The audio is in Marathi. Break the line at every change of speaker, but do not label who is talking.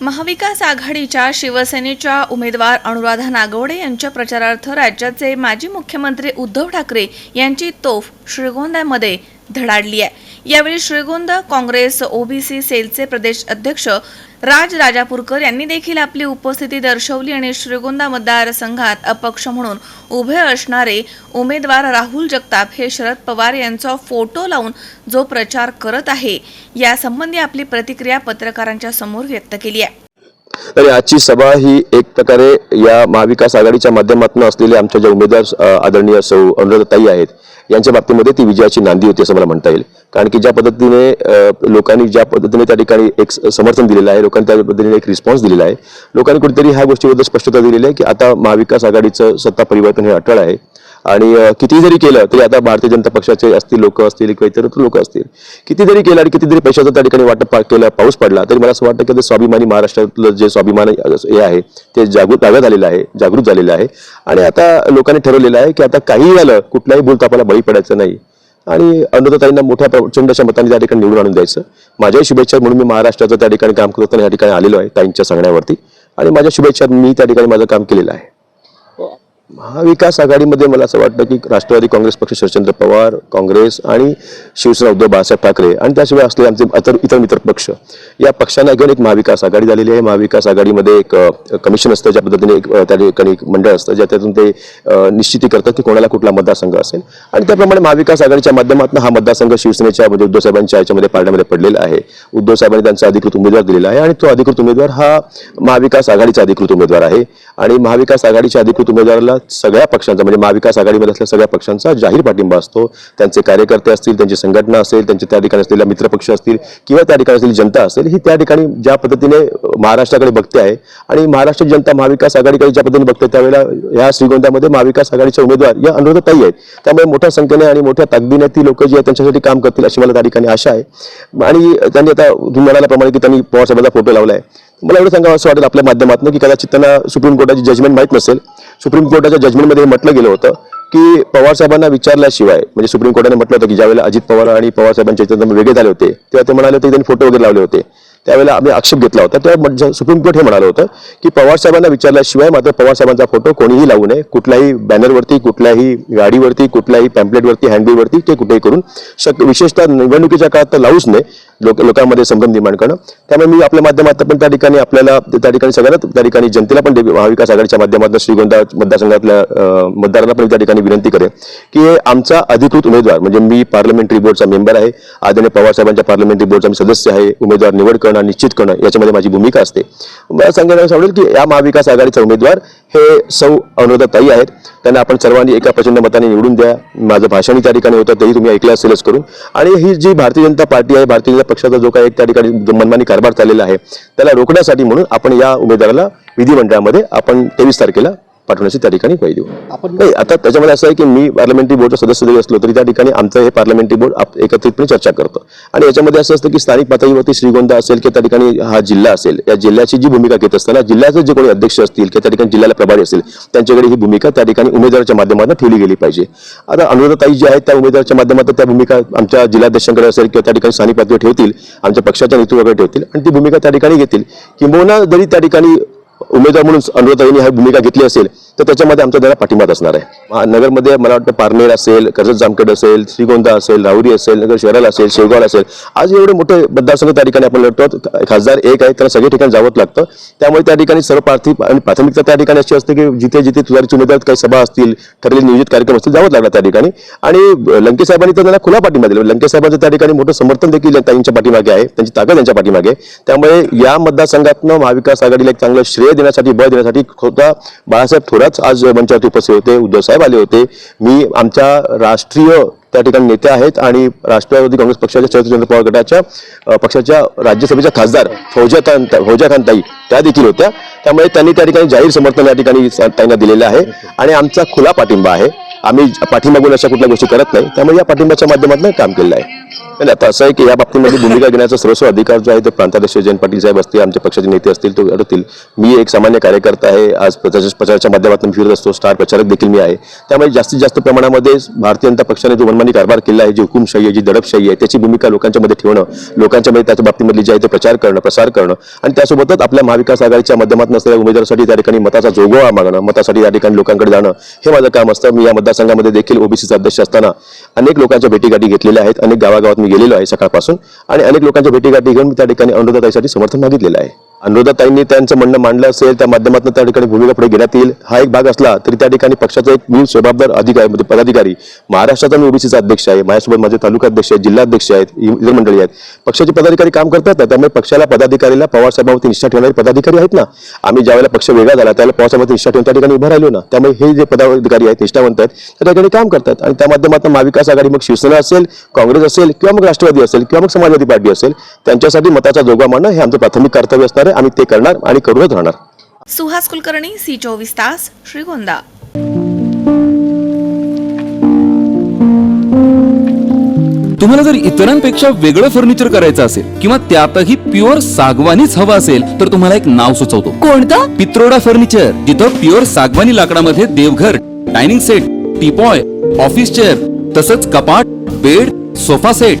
महाविकास आघाडीच्या शिवसेनेच्या उमेदवार अनुराधा नागवडे यांच्या प्रचारार्थ राज्याचे माजी मुख्यमंत्री उद्धव ठाकरे यांची तोफ श्रीगोंद्यामध्ये धडाडली आहे. यावेळी श्रीगोंदा काँग्रेस ओबीसी सेलचे प्रदेश अध्यक्ष राज राजापूरकर यांनी देखील आपली उपस्थिती दर्शवली आणि श्रीगोंदा मतदारसंघात अपक्ष म्हणून उभे असणारे उमेदवार राहुल जगताप हे शरद पवार यांचा फोटो लावून जो प्रचार करत आहे यासंबंधी आपली प्रतिक्रिया पत्रकारांच्या समोर व्यक्त केली आहे.
तर आजची सभा ही एक प्रकारे या महाविकास आघाडीच्या माध्यमातून असलेले आमच्या ज्या उमेदवार आदरणीय सौ अनुराधाताई आहेत यांच्या बाबतीमध्ये ती विजयाची नांदी होती असं मला म्हणता येईल. कारण की ज्या पद्धतीने लोकांनी ज्या पद्धतीने त्या ठिकाणी एक समर्थन दिलेलं आहे लोकांनी त्या पद्धतीने एक रिस्पॉन्स दिलेला आहे लोकांनी कुठेतरी ह्या गोष्टीबद्दल स्पष्टता दिलेली आहे की आता महाविकास आघाडीचं सत्ता परिवर्तन हे अटळ आहे. आणि किती जरी केलं तरी आता भारतीय जनता पक्षाचे असतील लोक असतील किंवा इतर लोक असतील किती जरी केलं आणि किती जरी पैशाचं त्या ठिकाणी वाटप केलं पाऊस पडला तरी मला असं वाटतं की ते स्वाभिमानी महाराष्ट्रातलं जे स्वाभिमान हे आहे ते जागृत जागा झालेलं आहे जागृत झालेलं आहे. आणि आता लोकांनी ठरवलेलं आहे की आता काही झालं कुठल्याही भूलतापाला बळी पडायचं नाही. आणि अनुदाताईंना मोठ्या प्रचंडशा मताने त्या ठिकाणी निवडून आणून द्यायचं. माझ्याही शुभेच्छा म्हणून मी महाराष्ट्राचं त्या ठिकाणी काम करत असताना या ठिकाणी आलेलो आहे ताईंच्या सांगण्यावरती. आणि माझ्या शुभेच्छा मी त्या ठिकाणी माझं काम केलेलं आहे. महाविकास आघाडीमध्ये मला असं वाटतं की राष्ट्रवादी काँग्रेस पक्ष शरदचंद्र पवार काँग्रेस आणि शिवसेना उद्धव बाळासाहेब ठाकरे आणि त्याशिवाय असलेले आमचे इतर इतर मित्र पक्ष या पक्षांना घेऊन एक महाविकास आघाडी झालेली आहे. महाविकास आघाडीमध्ये एक कमिशन असतं ज्या पद्धतीने एक त्या ठिकाणी एक मंडळ असतं ज्याच्यातून ते निश्चिती करतात की कोणाला कुठला मतदारसंघ असेल. आणि त्याप्रमाणे महाविकास आघाडीच्या माध्यमातून हा मतदारसंघ शिवसेनेच्या म्हणजे उद्धव साहेबांच्या याच्यामध्ये पारड्यामध्ये पडलेला आहे. उद्धव साहेबांनी त्यांचा अधिकृत उमेदवार दिलेला आहे आणि तो अधिकृत उमेदवार हा महाविकास आघाडीचा अधिकृत उमेदवार आहे. आणि महाविकास आघाडीच्या अधिकृत उमेदवाराला सगळ्या पक्षांचा म्हणजे महाविकास आघाडीमध्ये असलेल्या सगळ्या पक्षांचा जाहीर पाठिंबा असतो. त्यांचे कार्यकर्ते असतील त्यांची संघटना असेल त्यांचे त्या ठिकाणी असलेल्या मित्रपक्ष असतील किंवा त्या ठिकाणी असलेली जनता असेल ही त्या ठिकाणी ज्या पद्धतीने महाराष्ट्राकडे बघते आहे. आणि महाराष्ट्र जनता महाविकास आघाडीकडे ज्या पद्धतीने बघते त्यावेळेला या श्रीगोंद्यामध्ये महाविकास आघाडीचे उमेदवार या अनुरोधताई आहेत. त्यामुळे मोठ्या संख्येने आणि मोठ्या ताकदीने ती लोक जी आहेत त्यांच्यासाठी काम करतील अशी मला त्या ठिकाणी आशा आहे. आणि त्यांनी आता तुम्ही म्हणाल्याप्रमाणे की त्यांनी पवारसाहेबांचा फोटो लावला आहे मला एवढं सांगावं असं वाटेल आपल्या माध्यमातून की कदाचित त्यांना सुप्रीम कोर्टाची जजमेंट माहीत नसेल. सुप्रीम कोर्टाच्या जजमेंटमध्ये हे म्हटलं गेलं होतं की पवार साहेबांना विचारल्याशिवाय म्हणजे सुप्रीम कोर्टाने म्हटलं होतं की ज्यावेळेला अजित पवार आणि पवार साहेबांचे वेगळे झाले होते तेव्हा ते म्हणाले होते त्यांनी फोटो वगैरे लावले होते. त्यावेळेला आम्ही आक्षेप घेतला होता. तेव्हा सुप्रीम कोर्ट हे म्हणालं होतं की पवार साहेबांना विचारल्याशिवाय मात्र पवार साहेबांचा फोटो कोणीही लावू नये. कुठल्याही बॅनरवरती कुठल्याही गाडीवरती कुठल्याही पॅम्पलेटवरती हँडबिलवरती ते कुठेही करून शक विशेषतः निवडणुकीच्या काळात तर लावूच नये लोक लोकांमध्ये संभ्रम निर्माण करणं. त्यामुळे मी आपल्या माध्यमातून पण त्या ठिकाणी आपल्याला त्या ठिकाणी सगळ्यांना त्या ठिकाणी जनतेला पण दे- महाविकास आघाडीच्या माध्यमातून श्रीगोंदा मतदारसंघातल्या मतदारांना पण त्या ठिकाणी विनंती करेन की आमचा अधिकृत उमेदवार म्हणजे मी पार्लमेंटरी बोर्डचा मेंबर आहे. आदरणीय पवार साहेबांच्या पार्लमेंटरी बोर्डचा मी सदस्य आहे. उमेदवार निवड करणं निश्चित करणं याच्यामध्ये माझी भूमिका असते. मला सांगायला आवडेल की या महाविकास आघाडीचा उमेदवार हे सौ अनुराधाताई आहेत. त्यांना आपण सर्वांनी एका प्रचंड मताने निवडून द्या. माझं भाषणही त्या ठिकाणी होतं तेही तुम्ही ऐकलं असेलच करून. आणि ही जी भारतीय जनता पार्टी आहे भारतीय जनता पक्षाचा जो काही एक त्या ठिकाणी मनमानी कारभार चाललेला आहे त्याला रोखण्यासाठी म्हणून आपण या उमेदवाराला विधिमंडळामध्ये आपण तेवीस तारखेला पाठवण्याची त्या ठिकाणी देऊ
आपण
नाही आता त्याच्यामध्ये असं आहे की मी पार्लमेंटरी बोर्डचा सदस्य जरी असलो तरी त्या ठिकाणी आमचं हे पार्लमेंटरी बोर्ड एकत्रितपणे चर्चा करतं. आणि याच्यामध्ये असं असतं की स्थानिक पातळीवरती श्रीगोंदा असेल किंवा त्या ठिकाणी हा जिल्हा असेल या जिल्ह्याची जी भूमिका घेत असताना जिल्ह्याचे जे कोणी अध्यक्ष असतील किंवा त्या ठिकाणी जिल्ह्याला प्रभारी असेल त्यांच्याकडे ही भूमिका त्या ठिकाणी उमेदवाराच्या माध्यमातून ठेवली गेली पाहिजे. आता अनुराधाताई जी आहेत त्या उमेदवाराच्या माध्यमातून त्या भूमिका आमच्या जिल्हाध्यक्षांकडे असेल किंवा त्या ठिकाणी स्थानिक पातळीवर ठेवतील आमच्या पक्षाच्या नेतृत्वाकडे ठेवतील आणि ती भूमिका त्या ठिकाणी घेतील. किंबहुना जरी त्या ठिकाणी उमेदवार म्हणून अनुराधाईंनी ही भूमिका घेतली असेल. तर त्याच्यामध्ये आमचा त्याला पाठिंबाच असणार आहे. नगरमध्ये मला वाटतं पारनेर असेल कर्जत जामखेड असेल श्रीगोंदा असेल राहुरी असेल नगर शहराला असेल शेवगाव असेल आज एवढे मोठे मतदारसंघ त्या ठिकाणी आपण लढतो. खासदार एक आहे त्याला सगळ्या ठिकाणी जावंच लागतं. त्यामुळे त्या ठिकाणी सर्व प्रार्थी आणि प्राथमिकता त्या ठिकाणी अशी असते की जिथे जिथे तुझ्याची उमेदवार काही सभा असतील ठरलेले नियोजित कार्यक्रम असतील जावंच लागला त्या ठिकाणी. आणि लंके साहेबांनी तर त्यांना खुला पाठिंबा दिला. लंके साहेबांचं त्या ठिकाणी मोठं समर्थन देखील त्यांच्या पाठीमागे आहे त्यांची ताकद यांच्या पाठीमागे त्यामुळे या मतदारसंघातनं महाविकास आघाडीला एक चांगलं श्रेय देण्यासाठी बळ देण्यासाठी स्वतः बाळासाहेब थोरात आज मंचावरती उपस्थित होते उद्धव साहेब आले होते. मी आमच्या राष्ट्रीय त्या ठिकाणी नेते आहेत आणि राष्ट्रवादी काँग्रेस पक्षाच्या शरदचंद्र पवार गटाच्या पक्षाच्या राज्यसभेच्या खासदार फौजा खान फौजा खान ताई त्या देखील होत्या. त्यामुळे त्यांनी त्या ठिकाणी जाहीर समर्थन या ठिकाणी त्यांना दिलेलं आहे. आणि आमचा खुला पाठिंबा आहे. आम्ही पाठिंबागून अशा कुठल्या गोष्टी करत नाही. त्यामुळे या पाठिंबाच्या माध्यमातून काम केलेलं आहे. नाही आता असं आहे की या बाबतीमध्ये भूमिका घेण्याचा सर्वस्व अधिकार जो आहे तो प्रांताध्यक्ष जयंत पाटील साहेब असतील आमच्या पक्षाचे नेते असतील तो करतील मी एक सामान्य कार्यकर्ता आहे. आज प्रचाराच्या माध्यमातून फिरत असतो. स्टार प्रचारक देखील मी आहे. त्यामुळे जास्तीत जास्त प्रमाणामध्ये भारतीय जनता पक्षाने जो मनमानी कारभार केला आहे जी हुकुमशाही आहे जी दडपशाही आहे त्याची भूमिका लोकांच्या मध्ये ठेवणं लोकांच्या मध्ये त्याच्या बाबतीमधली जी आहे ते प्रचार करणं प्रसार करणं आणि त्यासोबतच आपल्या महाविकास आघाडीच्या माध्यमातून असलेल्या उमेदवारासाठी त्या ठिकाणी मताचा जोगवा मागणं मतासाठी त्या ठिकाणी लोकांकडे जाणं हे माझं काम असतं. मी या मतदारसंघामध्ये देखील ओबीसीचा अध्यक्ष असताना अनेक लोकांच्या भेटीगाठी घेतलेल्या आहेत. अनेक गावात मी गेलेलो आहे सकाळपासून. आणि अनेक लोकांच्या भेटीगाठी घेऊन मी त्या ठिकाणी अनुराधाताईसाठी समर्थन मागितलेलं आहे. अनुराधाताईंनी त्यांचं म्हणणं मांडलं असेल त्या माध्यमातून त्या ठिकाणी भूमिका पुढे घेण्यात येईल. हा एक भाग असला तरी त्या ठिकाणी पक्षाचा एक मी जबाबदार अधिकारी म्हणजे पदाधिकारी महाराष्ट्राचा मी ओबीसीचा अध्यक्ष आहे. माझ्यासोबत माझे तालुका अध्यक्ष आहेत जिल्हाध्यक्ष आहेत इतर मंडळी आहेत. पक्षाचे पदाधिकारी काम करतात ना त्यामुळे पक्षाला पदाधिकारीला पवारसाहेबांवरती निष्ठा ठेवणारे पदाधिकारी आहेत ना. आम्ही ज्यावेळेला पक्ष वेगळा झाला त्यावेळेला पवारसाहेबांवरती निष्ठा ठेवून त्या ठिकाणी उभं राहिलो ना. त्यामुळे हे जे पदाधिकारी आहेत निष्ठावंत आहेत त्या ठिकाणी काम करतात. आणि त्या माध्यमातून महाविकास आघाडी मग शिवसेना असेल काँग्रेस असेल किंवा मग राष्ट्रवादी असेल किंवा मग समाजवादी पार्टी असेल त्यांच्यासाठी मताचा जोगा मांडणं हे आमचं प्राथमिक कर्तव्य असणार आहे आम्ही ते करणार आणि करूनच राहणार.
सुहास कुलकर्णी सी चोवीस तास श्रीगोंदा.
तुम्हाला जर इतरांपेक्षा वेगळं फर्निचर करायचं असेल किंवा त्यातही प्युअर सागवानीच हवं असेल तर तुम्हाला एक नाव सुचवतो.
कोणतं?
पित्रोडा फर्निचर जिथं प्युअर सागवानी लाकडामध्ये देवघर dining set teapoy office chair तसंच कपाट bed sofa set